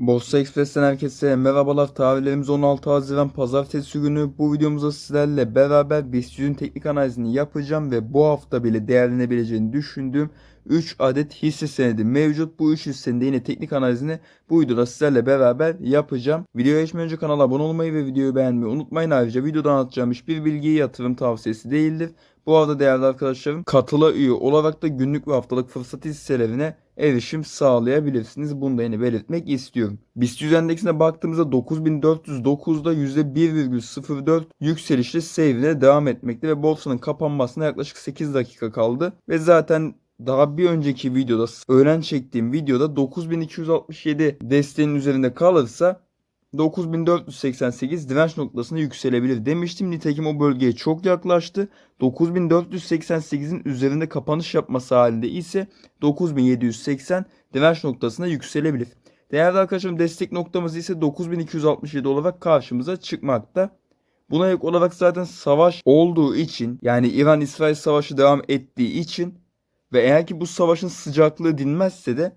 Borsa Express'ten herkese merhabalar. Tarihlerimiz 16 Haziran Pazartesi günü. Bu videomuzda sizlerle beraber BIST 100'ün teknik analizini yapacağım ve bu hafta bile değerlenebileceğini düşündüğüm 3 adet hisse senedi mevcut. Bu 3 hissenin de yine teknik analizini bu videoda sizlerle beraber yapacağım. Videoya geçmeden önce kanala abone olmayı ve videoyu beğenmeyi unutmayın. Ayrıca videoda anlatacağım hiçbir bilgiyi yatırım tavsiyesi değildir. Bu arada değerli arkadaşlarım katıla üye olarak da günlük ve haftalık fırsat hisselerine erişim sağlayabilirsiniz. Bunu da yine belirtmek istiyorum. BIST 100 endeksine baktığımızda 9409'da %1,04 yükselişli seyrine devam etmekte ve borsanın kapanmasına yaklaşık 8 dakika kaldı. Ve zaten daha bir önceki videoda öğlen çektiğim videoda 9267 desteğinin üzerinde kalırsa 9488 direnç noktasına yükselebilir demiştim. Nitekim o bölgeye çok yaklaştı. 9488'in üzerinde kapanış yapması halinde ise 9780 direnç noktasına yükselebilir. Değerli arkadaşlarım destek noktamız ise 9267 olarak karşımıza çıkmakta. Buna ek olarak zaten savaş olduğu için yani İran-İsrail savaşı devam ettiği için ve eğer ki bu savaşın sıcaklığı dinmezse de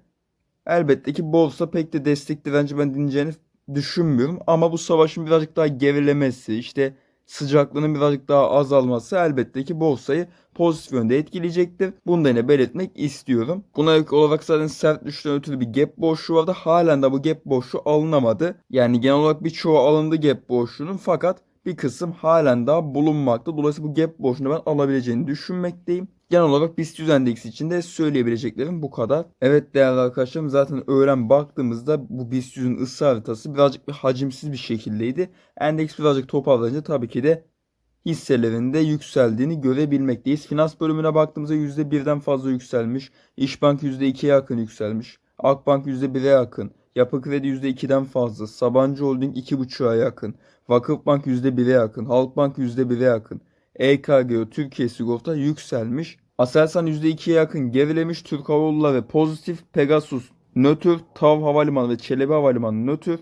elbette ki borsa pek de destek direnci ben dinleyeceğini düşünmüyorum. Ama bu savaşın birazcık daha gerilemesi, işte sıcaklığının birazcık daha azalması elbette ki borsayı pozitif yönde etkileyecektir. Bunu da yine belirtmek istiyorum. Buna ek olarak zaten sert düşüşten ötürü bir gap boşluğu vardı. Halen de bu gap boşluğu alınamadı. Yani genel olarak birçoğu alındı gap boşluğunun fakat bir kısım halen daha bulunmakta. Dolayısıyla bu gap boşluğunu ben alabileceğini düşünmekteyim. Genel olarak BIST 100 endeksi için de söyleyebileceklerim bu kadar. Evet değerli arkadaşlarım zaten öğlen baktığımızda bu BIST 100'ün ısı haritası birazcık bir hacimsiz bir şekildeydi. Endeks birazcık toparlanınca tabii ki de hisselerinde yükseldiğini görebilmekteyiz. Finans bölümüne baktığımızda %1'den fazla yükselmiş. İşbank %2'ye yakın yükselmiş. Akbank %1'e yakın. Yapı Kredi %2'den fazla. Sabancı Holding 2.5'a yakın. Vakıfbank %1'e yakın. Halkbank %1'e yakın. EKG, Türkiye Sigorta yükselmiş. Aselsan %2'ye yakın gerilemiş. Türk Hava Yolları pozitif. Pegasus nötr. TAV Havalimanı ve Çelebi Havalimanı nötr.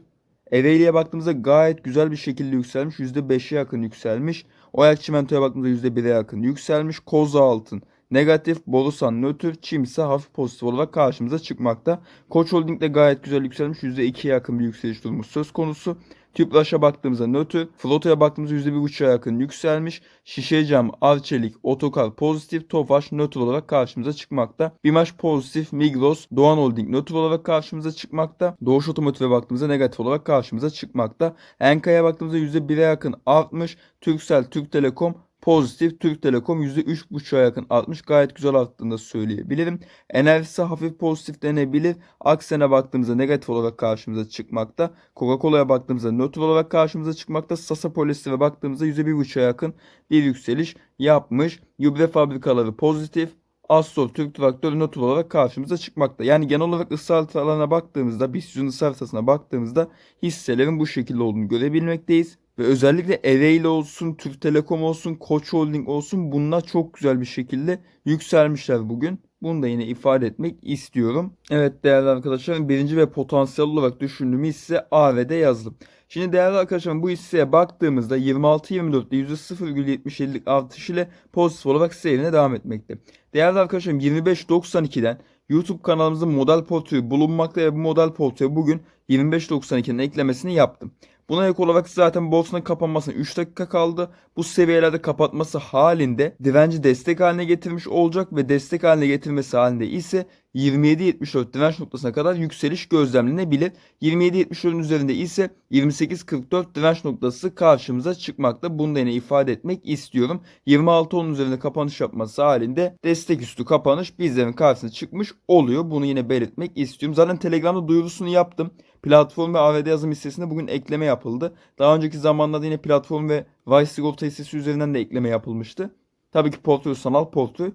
Ereğli'ye baktığımızda gayet güzel bir şekilde yükselmiş. %5'e yakın yükselmiş. Oyak Çimento'ya baktığımızda %1'e yakın yükselmiş. Koza Altın negatif, Borusan nötr, Çim hafif pozitif olarak karşımıza çıkmakta. Koç Holding de gayet güzel yükselmiş. %2'ye yakın bir yükseliş durumu söz konusu. Tüpraş'a baktığımızda nötr, Flota'ya baktığımızda %1.5'a yakın yükselmiş. Şişecam, Arçelik, Otokar pozitif, Tofaş nötr olarak karşımıza çıkmakta. Bimaş pozitif, Migros, Doğan Holding nötr olarak karşımıza çıkmakta. Doğuş Otomotiv'e baktığımızda negatif olarak karşımıza çıkmakta. Enka'ya baktığımızda %1'e yakın artmış. Turkcell, Türk Telekom pozitif. Türk Telekom %3.5'a yakın artmış. Gayet güzel arttığını da söyleyebilirim. Enerjisi hafif pozitif denebilir. Aksen'e baktığımızda negatif olarak karşımıza çıkmakta. Coca-Cola'ya baktığımızda nötr olarak karşımıza çıkmakta. Sasa Polyster'e baktığımızda %1.5'a yakın bir yükseliş yapmış. Gübre fabrikaları pozitif. Astor Türk Traktör nötr olarak karşımıza çıkmakta. Yani genel olarak ısı haritalarına baktığımızda, BIST 100'ün ısı baktığımızda hisselerin bu şekilde olduğunu görebilmekteyiz. Ve özellikle Ereğli olsun, Türk Telekom olsun, Koç Holding olsun bunlar çok güzel bir şekilde yükselmişler bugün. Bunu da yine ifade etmek istiyorum. Evet değerli arkadaşlarım birinci ve potansiyel olarak düşündüğüm hisse AV'de yazdım. Şimdi değerli arkadaşlarım bu hisseye baktığımızda 26-24'te %0,77'lik artış ile pozitif olarak seyrine devam etmekte. Değerli arkadaşlarım 25.92'den YouTube kanalımızın model portföyü bulunmakta ve bu model portföyü bugün 25.92'nin eklemesini yaptım. Buna ek olarak zaten borsanın kapanmasına 3 dakika kaldı. Bu seviyelerde kapatması halinde direnci destek haline getirmiş olacak ve destek haline getirmesi halinde ise 27.74 direnç noktasına kadar yükseliş gözlemlenebilir. 27.74'ün üzerinde ise 28.44 direnç noktası karşımıza çıkmakta. Bunu da yine ifade etmek istiyorum. 26.10'un üzerinde kapanış yapması halinde destek üstü kapanış bizlerin karşısına çıkmış oluyor. Bunu yine belirtmek istiyorum. Zaten Telegram'da duyurusunu yaptım. Platform ve AVD yazım hissesine bugün ekleme yapıldı. Daha önceki zamanlarda yine platform ve Vice Sigorta hissesi üzerinden de ekleme yapılmıştı. Tabii ki portföy sanal portföy.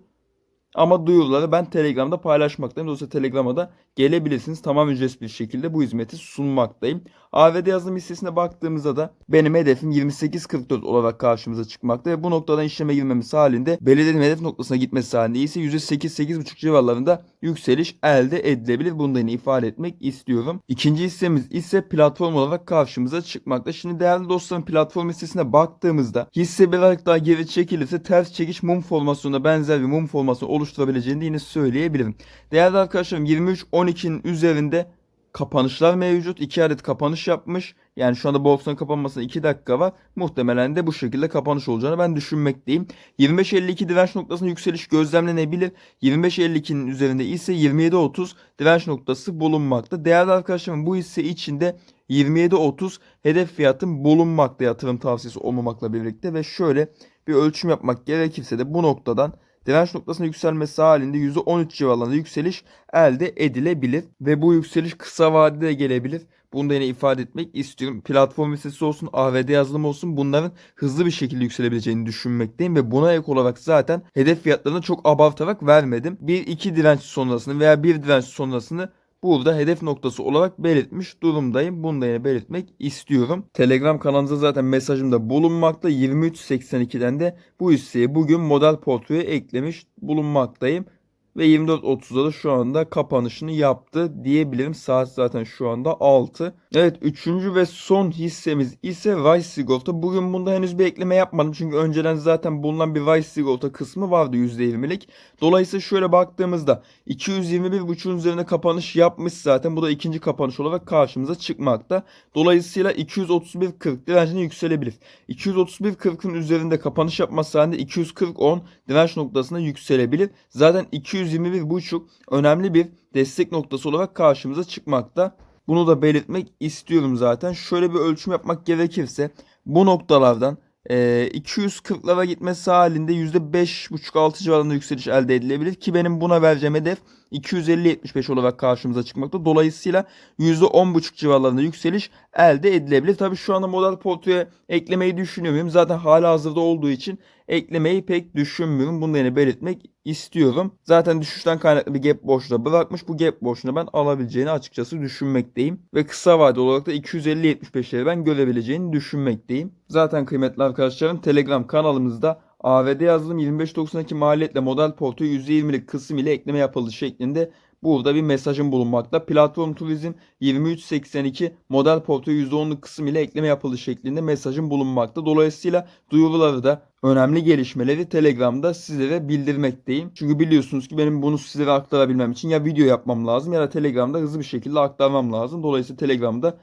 Ama duyuruları ben Telegram'da paylaşmaktayım. Dolayısıyla Telegram'a da gelebilirsiniz. Tamam ücretsiz bir şekilde bu hizmeti sunmaktayım. AVD yazılım hissesine baktığımızda da benim hedefim 28.44 olarak karşımıza çıkmakta ve bu noktadan işleme girmemiz halinde belirlediğim hedef noktasına gitmesi halinde ise %8-8.5 civarlarında yükseliş elde edilebilir. Bunu da yine ifade etmek istiyorum. İkinci hissemiz ise platform olarak karşımıza çıkmakta. Şimdi değerli dostlarım platform hissesine baktığımızda hisse birazcık daha geri çekilirse ters çekiş mum formasyonuna benzer bir mum formasyonu oluşturabileceğini yine söyleyebilirim. Değerli arkadaşlarım 23-12'nin üzerinde kapanışlar mevcut. 2 adet kapanış yapmış. Yani şu anda borsanın kapanmasına 2 dakika var. Muhtemelen de bu şekilde kapanış olacağını ben düşünmekteyim. 25.52 direnç noktasında yükseliş gözlemlenebilir. 25.52'nin üzerinde ise 27.30 direnç noktası bulunmakta. Değerli arkadaşlarım bu hisse içinde 27.30 hedef fiyatın bulunmakta yatırım tavsiyesi olmamakla birlikte ve şöyle bir ölçüm yapmak gerekirse de bu noktadan direnç noktasına yükselmesi halinde %13 civarlarında yükseliş elde edilebilir ve bu yükseliş kısa vadede de gelebilir. Bunu da yine ifade etmek istiyorum. Platform hissesi olsun, AVD yazılım olsun bunların hızlı bir şekilde yükselebileceğini düşünmekteyim ve buna ek olarak zaten hedef fiyatlarını çok abartarak vermedim. Bir iki direnç sonrasını veya bir direnç sonrasını burada hedef noktası olarak belirtmiş durumdayım. Bunu da yine belirtmek istiyorum. Telegram kanalımızda zaten mesajımda bulunmakta. 23.82'den de bu hisseyi bugün model portföye eklemiş bulunmaktayım. Ve 24.30'da da şu anda kapanışını yaptı diyebilirim. Saat zaten şu anda 6. Evet üçüncü ve son hissemiz ise Vice Sigorta. Bugün bunda henüz bir ekleme yapmadım. Çünkü önceden zaten bulunan bir Vice Sigorta kısmı vardı %20'lik. Dolayısıyla şöyle baktığımızda 221.5'un üzerine kapanış yapmış zaten. Bu da ikinci kapanış olarak karşımıza çıkmakta. Dolayısıyla 231.40 direncine yükselebilir. 231.40'ın üzerinde kapanış yapması halinde 240.10 direnç noktasına yükselebilir. Zaten 221.5 önemli bir destek noktası olarak karşımıza çıkmakta. Bunu da belirtmek istiyorum zaten. Şöyle bir ölçüm yapmak gerekirse bu noktalardan e, 240'lara gitmesi halinde %5.5-6 civarında yükseliş elde edilebilir ki benim buna vereceğim hedef 250-75 olarak karşımıza çıkmakta. Dolayısıyla %10.5 civarlarında yükseliş elde edilebilir. Tabii şu anda model portföye eklemeyi düşünüyorum. Zaten hala hazırda olduğu için eklemeyi pek düşünmüyorum. Bunu yine belirtmek istiyorum. Zaten düşüşten kaynaklı bir gap boşluğu bırakmış. Bu gap boşluğunu ben alabileceğini açıkçası düşünmekteyim. Ve kısa vade olarak da 250-75'leri ben görebileceğini düşünmekteyim. Zaten kıymetli arkadaşlarım Telegram kanalımızda AVD yazılım 25.92 maliyetle model portföy %20'lik kısım ile ekleme yapıldı şeklinde burada bir mesajım bulunmakta. Platform turizm 23.82 model portföy %10'luk kısım ile ekleme yapıldı şeklinde mesajım bulunmakta. Dolayısıyla duyuruları da önemli gelişmeleri Telegram'da sizlere bildirmekteyim. Çünkü biliyorsunuz ki benim bunu sizlere aktarabilmem için ya video yapmam lazım ya da Telegram'da hızlı bir şekilde aktarmam lazım. Dolayısıyla Telegram'da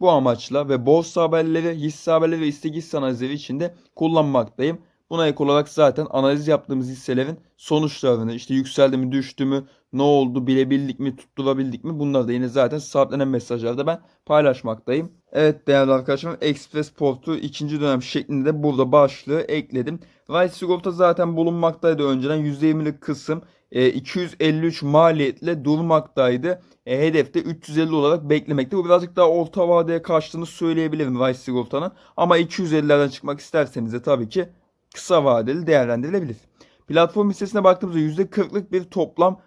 bu amaçla ve borsa haberleri, hisse haberleri ve istek hisse analizleri için de kullanmaktayım. Buna ek olarak zaten analiz yaptığımız hisselerin sonuçlarını işte yükseldi mi düştü mü ne oldu bilebildik mi tutturabildik mi bunları da yine zaten sabitlenen mesajlarda ben paylaşmaktayım. Evet değerli arkadaşlarım Express Port'u ikinci dönem şeklinde de burada başlığı ekledim. Rice Sigorta zaten bulunmaktaydı önceden %20'lik kısım e, 253 maliyetle durmaktaydı. E, hedefte 350 olarak beklemekte. Bu birazcık daha orta vadeye kaçtığını söyleyebilirim Rice Sigorta'nın. Ama 250'lerden çıkmak isterseniz de tabii ki kısa vadeli değerlendirilebilir. Platform hissesine baktığımızda %40'lık bir toplam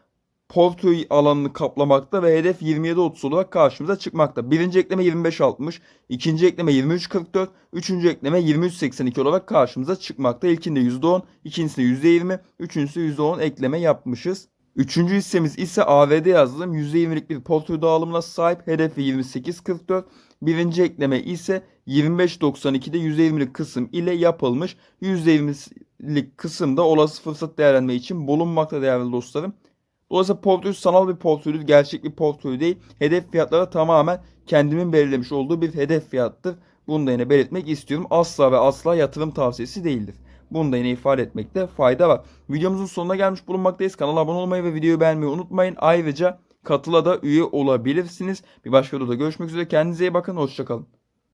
portföy alanını kaplamakta ve hedef 27.30 olarak karşımıza çıkmakta. Birinci ekleme 25.60, ikinci ekleme 23.44, üçüncü ekleme 23.82 olarak karşımıza çıkmakta. İlkinde %10, ikincisinde %20, üçüncüsü %10 ekleme yapmışız. Üçüncü hissemiz ise AVD yazılım %20'lik bir portföy dağılımına sahip. Hedefi 28.44. Birinci ekleme ise 25.92'de %20'lik kısım ile yapılmış. %20'lik kısımda olası fırsat değerlenme için bulunmakta değerli dostlarım. Dolayısıyla portföy sanal bir portföydür. Gerçek bir portföy değil. Hedef fiyatları tamamen kendimin belirlemiş olduğu bir hedef fiyattır. Bunu da yine belirtmek istiyorum. Asla ve asla yatırım tavsiyesi değildir. Bunu da yine ifade etmekte fayda var. Videomuzun sonuna gelmiş bulunmaktayız. Kanala abone olmayı ve videoyu beğenmeyi unutmayın. Ayrıca katıla da üye olabilirsiniz. Bir başka videoda görüşmek üzere. Kendinize iyi bakın. Hoşçakalın.